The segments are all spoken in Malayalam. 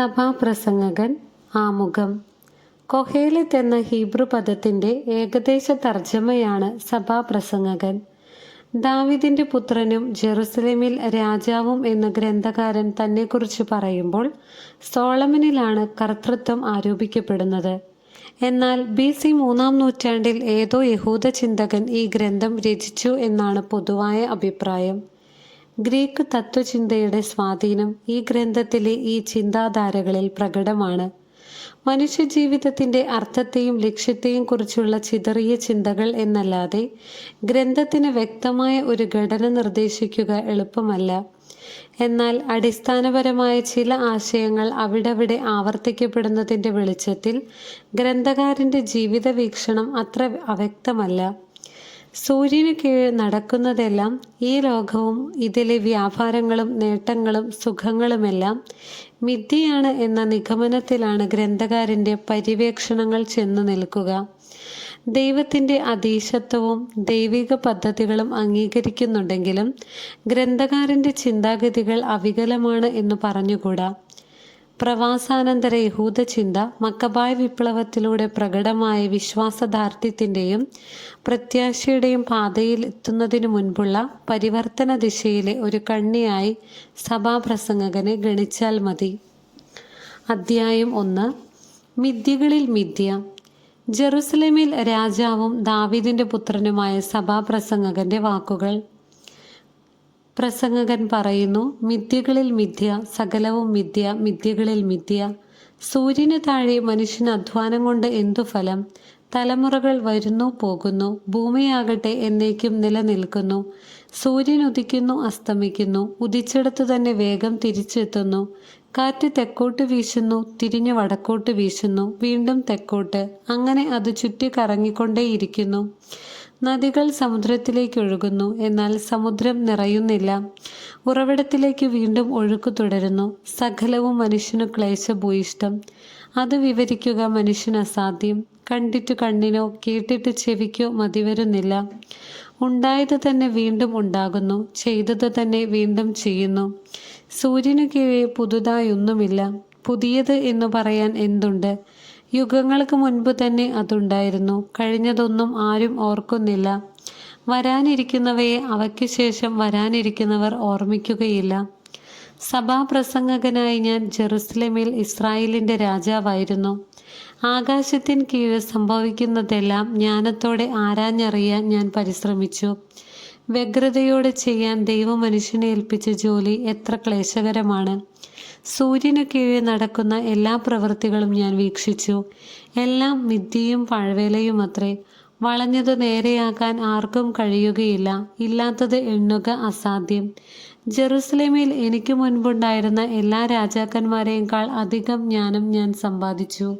സഭാപ്രസംഗകൻ ആമുഖം. കൊഹേലത്ത് എന്ന ഹീബ്രു പദത്തിന്റെ ഏകദേശ തർജമയാണ് സഭാപ്രസംഗകൻ. ദാവിദിന്റെ പുത്രനും ജെറുസലേമിൽ രാജാവും എന്ന ഗ്രന്ഥകാരൻ തന്നെക്കുറിച്ച് പറയുമ്പോൾ സോളമനിലാണ് കർത്തൃത്വം ആരോപിക്കപ്പെടുന്നത്. എന്നാൽ ബി സി മൂന്നാം നൂറ്റാണ്ടിൽ ഏതോ യഹൂദ ചിന്തകൻ ഈ ഗ്രന്ഥം രചിച്ചു എന്നാണ് പൊതുവായ അഭിപ്രായം. ഗ്രീക്ക് തത്വചിന്തയുടെ സ്വാധീനം ഈ ഗ്രന്ഥത്തിലെ ഈ ചിന്താധാരകളിൽ പ്രകടമാണ്. മനുഷ്യജീവിതത്തിന്റെ അർത്ഥത്തെയും ലക്ഷ്യത്തെയും കുറിച്ചുള്ള ചിതറിയ ചിന്തകൾ എന്നല്ലാതെ ഗ്രന്ഥത്തിന് വ്യക്തമായ ഒരു ഘടന നിർദ്ദേശിക്കുക എളുപ്പമല്ല. എന്നാൽ അടിസ്ഥാനപരമായ ചില ആശയങ്ങൾ അവിടെവിടെ ആവർത്തിക്കപ്പെടുന്നതിന്റെ വെളിച്ചത്തിൽ ഗ്രന്ഥകാരന്റെ ജീവിത വീക്ഷണം അത്ര അവ്യക്തമല്ല. സൂര്യന് കീഴിൽ നടക്കുന്നതെല്ലാം ഈ ലോകവും ഇതിലെ വ്യാപാരങ്ങളും നേട്ടങ്ങളും സുഖങ്ങളുമെല്ലാം മിഥ്യയാണ് എന്ന നിഗമനത്തിലാണ് ഗ്രന്ഥകാരന്റെ പര്യവേക്ഷണങ്ങൾ ചെന്നു നിൽക്കുക. ദൈവത്തിന്റെ അതീശത്വവും ദൈവിക പദ്ധതികളും അംഗീകരിക്കുന്നുണ്ടെങ്കിലും ഗ്രന്ഥകാരന്റെ ചിന്താഗതികൾ അവികലമാണ് എന്ന് പറഞ്ഞുകൂടാ? പ്രവാസാനന്തര യഹൂദചിന്ത മക്കബായ വിപ്ലവത്തിലൂടെ പ്രകടമായ വിശ്വാസദാർഢ്യത്തിന്റെയും പ്രത്യാശയുടെയും പാതയിൽ എത്തുന്നതിനു മുൻപുള്ള പരിവർത്തന ദിശയിലെ ഒരു കണ്ണിയായി സഭാപ്രസംഗകനെ ഗണിച്ചാൽ മതി. അദ്ധ്യായം ഒന്ന്. മിഥ്യകളിൽ മിഥ്യ ജെറുസലേമിൽ രാജാവും ദാവീദിന്റെ പുത്രനുമായ സഭാപ്രസംഗകന്റെ വാക്കുകൾ. പ്രസംഗകൻ പറയുന്നു മിഥ്യകളിൽ മിഥ്യ സകലവും മിഥ്യ മിഥ്യകളിൽ മിഥ്യ. സൂര്യന് താഴെ മനുഷ്യന് അധ്വാനം കൊണ്ട് എന്തു ഫലം? തലമുറകൾ വരുന്നു പോകുന്നു ഭൂമിയാകട്ടെ എന്നേക്കും നിലനിൽക്കുന്നു. സൂര്യൻ ഉദിക്കുന്നു അസ്തമിക്കുന്നു. ഉദിച്ചിടത്തു തന്നെ വേഗം തിരിച്ചെത്തുന്നു. കാറ്റ് തെക്കോട്ട് വീശുന്നു തിരിഞ്ഞു വടക്കോട്ട് വീശുന്നു. വീണ്ടും തെക്കോട്ട്. അങ്ങനെ അത് ചുറ്റി കറങ്ങിക്കൊണ്ടേയിരിക്കുന്നു. നദികൾ സമുദ്രത്തിലേക്ക് ഒഴുകുന്നു. എന്നാൽ സമുദ്രം നിറയുന്നില്ല. ഉറവിടത്തിലേക്ക് വീണ്ടും ഒഴുക്ക് തുടരുന്നു. സകലവും മനുഷ്യനു ക്ലേശഭൂയിഷ്ടം അത് വിവരിക്കുക മനുഷ്യന് അസാധ്യം. കണ്ടിട്ട് കണ്ണിനോ കേട്ടിട്ട് ചെവിക്കോ മതിവരുന്നില്ല. ഉണ്ടായത് തന്നെ വീണ്ടും ഉണ്ടാകുന്നു. ചെയ്തത് തന്നെ വീണ്ടും ചെയ്യുന്നു. സൂര്യനു കീഴെ പുതുതായൊന്നുമില്ല. പുതിയത് എന്ന് പറയാൻ എന്തുണ്ട്? യുഗങ്ങൾക്ക് മുൻപ് തന്നെ അതുണ്ടായിരുന്നു. കഴിഞ്ഞതൊന്നും ആരും ഓർക്കുന്നില്ല. വരാനിരിക്കുന്നവയെ അവയ്ക്ക് ശേഷം വരാനിരിക്കുന്നവർ ഓർമ്മിക്കുകയില്ല. സഭാപ്രസംഗകനായി ഞാൻ ജെറുസലേമിൽ ഇസ്രായേലിന്റെ രാജാവായിരുന്നു. ആകാശത്തിന് കീഴിൽ സംഭവിക്കുന്നതെല്ലാം ജ്ഞാനത്തോടെ ആരാഞ്ഞറിയാൻ ഞാൻ പരിശ്രമിച്ചു. വ്യഗ്രതയോടെ ചെയ്യാൻ ദൈവമനുഷ്യനെ ഏൽപ്പിച്ച ജോലി എത്ര ക്ലേശകരമാണ്. സൂര്യനു കീഴിൽ നടക്കുന്ന എല്ലാ പ്രവൃത്തികളും ഞാൻ വീക്ഷിച്ചു. എല്ലാം മിഥ്യയും പഴവേലയും അത്രേ വളഞ്ഞത് നേരെയാക്കാൻ ആർക്കും കഴിയുകയില്ല. ഇല്ലാത്തത് എണ്ണുക അസാധ്യം. ജെറുസലേമിൽ എനിക്ക് മുൻപുണ്ടായിരുന്ന എല്ലാ രാജാക്കന്മാരെക്കാൾ അധികം ജ്ഞാനം ഞാൻ സമ്പാദിച്ചു.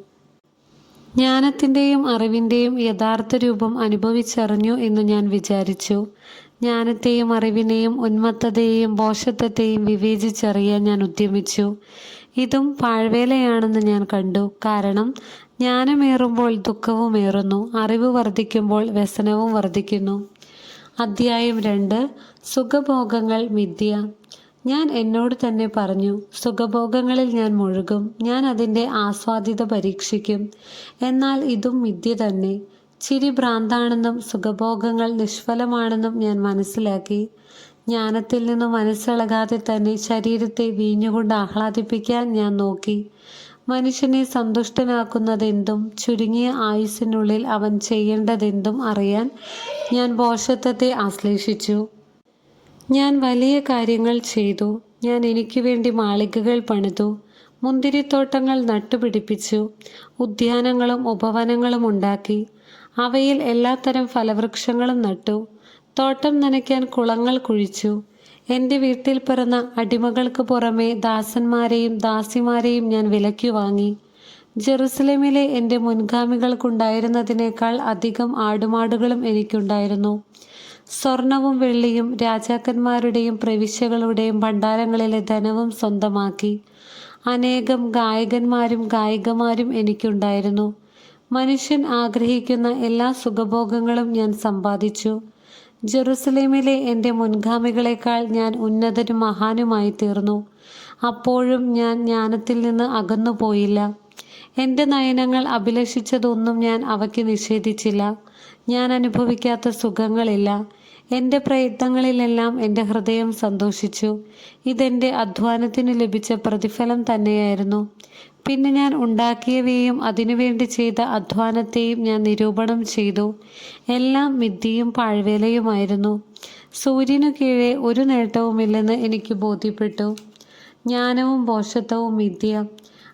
ജ്ഞാനത്തിന്റെയും അറിവിന്റെയും യഥാർത്ഥ രൂപം അനുഭവിച്ചറിഞ്ഞു എന്ന് ഞാൻ വിചാരിച്ചു. ജ്ഞാനത്തെയും അറിവിനെയും ഉന്മത്തതയെയും ബോഷത്വത്തെയും വിവേചിച്ചറിയാൻ ഞാൻ ഉദ്യമിച്ചു. ഇതും പാഴ്വേലയാണെന്ന് ഞാൻ കണ്ടു. കാരണം ജ്ഞാനമേറുമ്പോൾ ദുഃഖവുമേറുന്നു അറിവ് വർദ്ധിക്കുമ്പോൾ വ്യസനവും വർദ്ധിക്കുന്നു. അധ്യായം രണ്ട് സുഖഭോഗങ്ങൾ മിഥ്യ. ഞാൻ എന്നോട് തന്നെ പറഞ്ഞു സുഖഭോഗങ്ങളിൽ ഞാൻ മുഴുകും ഞാൻ അതിന്റെ ആസ്വാദ്യത പരീക്ഷിക്കും. എന്നാൽ ഇതും മിഥ്യ തന്നെ. ചിരി ഭ്രാന്താണെന്നും സുഖഭോഗങ്ങൾ നിഷ്ഫലമാണെന്നും ഞാൻ മനസ്സിലാക്കി. ജ്ഞാനത്തിൽ നിന്ന് മനസ്സിളകാതെ തന്നെ ശരീരത്തെ വീഞ്ഞുകൊണ്ട് ആഹ്ലാദിപ്പിക്കാൻ ഞാൻ നോക്കി. മനുഷ്യനെ സന്തുഷ്ടനാക്കുന്നതെന്തും ചുരുങ്ങിയ ആയുസ്സിനുള്ളിൽ അവൻ ചെയ്യേണ്ടതെന്തും അറിയാൻ ഞാൻ ബോഷത്വത്തെ ആശ്ലേഷിച്ചു. ഞാൻ വലിയ കാര്യങ്ങൾ ചെയ്തു. ഞാൻ എനിക്ക് വേണ്ടി മാളികകൾ പണിതു. മുന്തിരിത്തോട്ടങ്ങൾ നട്ടുപിടിപ്പിച്ചു. ഉദ്യാനങ്ങളും ഉപവനങ്ങളും ഉണ്ടാക്കി. അവയിൽ എല്ലാത്തരം ഫലവൃക്ഷങ്ങളും നട്ടു. തോട്ടം നനയ്ക്കാൻ കുളങ്ങൾ കുഴിച്ചു. എന്റെ വീട്ടിൽ പിറന്ന അടിമകൾക്ക് പുറമെ ദാസന്മാരെയും ദാസിമാരെയും ഞാൻ വിലയ്ക്ക് വാങ്ങി. ജെറുസലേമിലെ എന്റെ മുൻഗാമികൾക്കുണ്ടായിരുന്നതിനേക്കാൾ അധികം ആടുമാടുകളും എനിക്കുണ്ടായിരുന്നു. സ്വർണവും വെള്ളിയും രാജാക്കന്മാരുടെയും പ്രവിശ്യകളുടെയും ഭണ്ഡാരങ്ങളിലെ ധനവും സ്വന്തമാക്കി. അനേകം ഗായകന്മാരും ഗായികമാരും എനിക്കുണ്ടായിരുന്നു. മനുഷ്യൻ ആഗ്രഹിക്കുന്ന എല്ലാ സുഖഭോഗങ്ങളും ഞാൻ സമ്പാദിച്ചു. ജെറുസലേമിലെ എന്റെ മുൻഗാമികളെക്കാൾ ഞാൻ ഉന്നതനും മഹാനുമായി തീർന്നു. അപ്പോഴും ഞാൻ ജ്ഞാനത്തിൽ നിന്ന് അകന്നു പോയില്ല. എന്റെ നയനങ്ങൾ അഭിലഷിച്ചതൊന്നും ഞാൻ അവയ്ക്ക് നിഷേധിച്ചില്ല. ഞാൻ അനുഭവിക്കാത്ത സുഖങ്ങളില്ല. എന്റെ പ്രയത്നങ്ങളിലെല്ലാം എന്റെ ഹൃദയം സന്തോഷിച്ചു. ഇതെന്റെ അധ്വാനത്തിന് ലഭിച്ച പ്രതിഫലം തന്നെയായിരുന്നു. പിന്നെ ഞാൻ ഉണ്ടാക്കിയവയും അതിനുവേണ്ടി ചെയ്ത അധ്വാനത്തെയും ഞാൻ നിരൂപണം ചെയ്തു. എല്ലാം മിഥ്യയും പാഴ്വേലയുമായിരുന്നു. സൂര്യനു കീഴെ ഒരു നേട്ടവുമില്ലെന്ന് എനിക്ക് ബോധ്യപ്പെട്ടു. ജ്ഞാനവും ബോഷത്വവും മിഥ്യ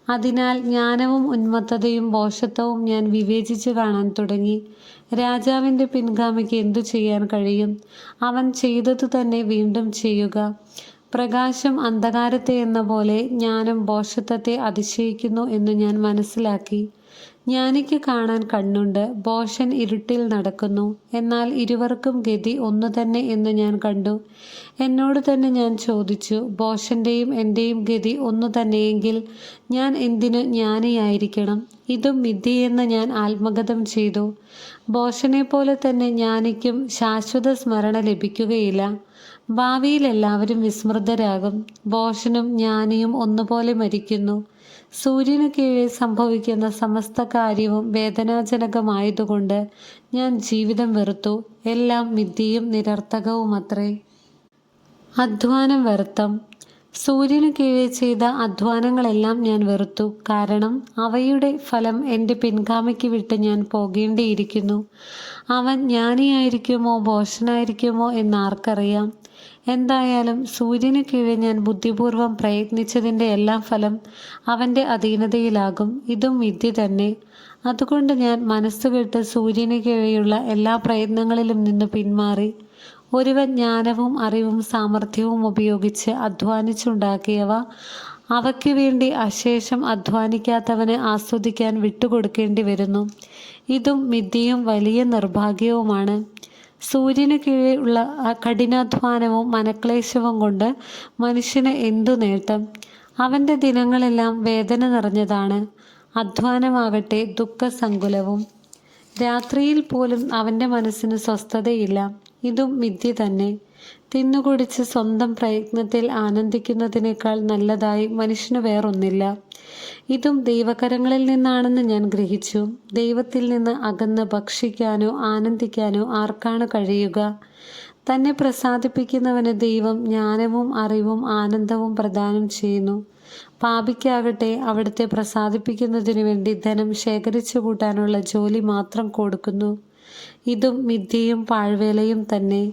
അതിനാൽ ജ്ഞാനവും ഉന്മത്തതയും ബോഷത്വവും ഞാൻ വിവേചിച്ച് കാണാൻ തുടങ്ങി. രാജാവിന്റെ പിൻഗാമിക്ക് എന്തു ചെയ്യാൻ കഴിയും? അവൻ ചെയ്തതു തന്നെ വീണ്ടും ചെയ്യുക. പ്രകാശം അന്ധകാരത്തെ എന്ന പോലെ ജ്ഞാനം ബോഷത്വത്തെ അതിശയിക്കുന്നു എന്ന് ഞാൻ മനസ്സിലാക്കി. ജ്ഞാനിക്ക് കാണാൻ കണ്ണുണ്ട്. ബോഷൻ ഇരുട്ടിൽ നടക്കുന്നു. എന്നാൽ ഇരുവർക്കും ഗതി ഒന്നു തന്നെ എന്ന് ഞാൻ കണ്ടു. എന്നോട് തന്നെ ഞാൻ ചോദിച്ചു ബോഷന്റെയും എന്റെയും ഗതി ഒന്നു തന്നെയെങ്കിൽ ഞാൻ എന്തിനു ജ്ഞാനിയായിരിക്കണം? ഇതും വിദ്യയെന്ന് ഞാൻ ആത്മഗതം ചെയ്തു. ബോഷനെ പോലെ തന്നെ ജ്ഞാനിക്കും ശാശ്വത സ്മരണ ലഭിക്കുകയില്ല. ഭാവിയിൽ എല്ലാവരും വിസ്മൃതരാകും. ബോഷനും ജ്ഞാനിയും ഒന്നുപോലെ മരിക്കുന്നു. സൂര്യന് കീഴിൽ സംഭവിക്കുന്ന സമസ്ത കാര്യവും വേദനാജനകമായതുകൊണ്ട് ഞാൻ ജീവിതം വെറുത്തു. എല്ലാം മിഥ്യയും നിരർത്ഥകവുമത്രേ. അധ്വാനം വെറുത്തം സൂര്യന് കീഴിൽ ചെയ്ത അധ്വാനങ്ങളെല്ലാം ഞാൻ വെറുത്തു. കാരണം അവയുടെ ഫലം എന്റെ പിൻഗാമിക്ക് വിട്ട് ഞാൻ പോകേണ്ടിയിരിക്കുന്നു. അവൻ ജ്ഞാനിയായിരിക്കുമോ ബോഷനായിരിക്കുമോ എന്നാർക്കറിയാം എന്തായാലും സൂര്യന് കീഴിൽ ഞാൻ ബുദ്ധിപൂർവം പ്രയത്നിച്ചതിന്റെ എല്ലാം ഫലം അവന്റെ അധീനതയിലാകും. ഇതും വിദ്യ തന്നെ. അതുകൊണ്ട് ഞാൻ മനസ്സുകെട്ട് സൂര്യന് കീഴെയുള്ള എല്ലാ പ്രയത്നങ്ങളിലും നിന്ന് പിന്മാറി. ഒരുവൻ ജ്ഞാനവും അറിവും സാമർഥ്യവും ഉപയോഗിച്ച് അധ്വാനിച്ചുണ്ടാക്കിയവ അവയ്ക്ക് വേണ്ടി അശേഷം അധ്വാനിക്കാത്തവന് ആസ്വദിക്കാൻ വിട്ടുകൊടുക്കേണ്ടി വരുന്നു. ഇതും മിഥ്യയും വലിയ നിർഭാഗ്യവുമാണ്. സൂര്യന് കീഴിലുള്ള കഠിനാധ്വാനവും മനക്ലേശവും കൊണ്ട് മനുഷ്യന് എന്തു നേട്ടം? അവന്റെ ദിനങ്ങളെല്ലാം വേദന നിറഞ്ഞതാണ്. അധ്വാനമാകട്ടെ ദുഃഖസങ്കുലവും. രാത്രിയിൽ പോലും അവന്റെ മനസ്സിന് സ്വസ്ഥതയില്ല. ഇതും വിദ്യ തന്നെ. തിന്നുകുടിച്ച് സ്വന്തം പ്രയത്നത്തിൽ ആനന്ദിക്കുന്നതിനേക്കാൾ നല്ലതായി മനുഷ്യന് വേറൊന്നില്ല. ഇതും ദൈവകരങ്ങളിൽ നിന്നാണെന്ന് ഞാൻ ഗ്രഹിച്ചു. ദൈവത്തിൽ നിന്ന് അകന്ന് ഭക്ഷിക്കാനോ ആനന്ദിക്കാനോ ആർക്കാണ് കഴിയുക? തന്നെ പ്രസാദിപ്പിക്കുന്നവന് ദൈവം ജ്ഞാനവും അറിവും ആനന്ദവും പ്രദാനം ചെയ്യുന്നു. പാപിക്കാകട്ടെ അവിടുത്തെ പ്രസാദിപ്പിക്കുന്നതിനു വേണ്ടി ധനം ശേഖരിച്ചു കൂട്ടാനുള്ള ജോലി മാത്രം കൊടുക്കുന്നു. ഇതും മിഥ്യയും പാഴ്വേലയും തന്നെ.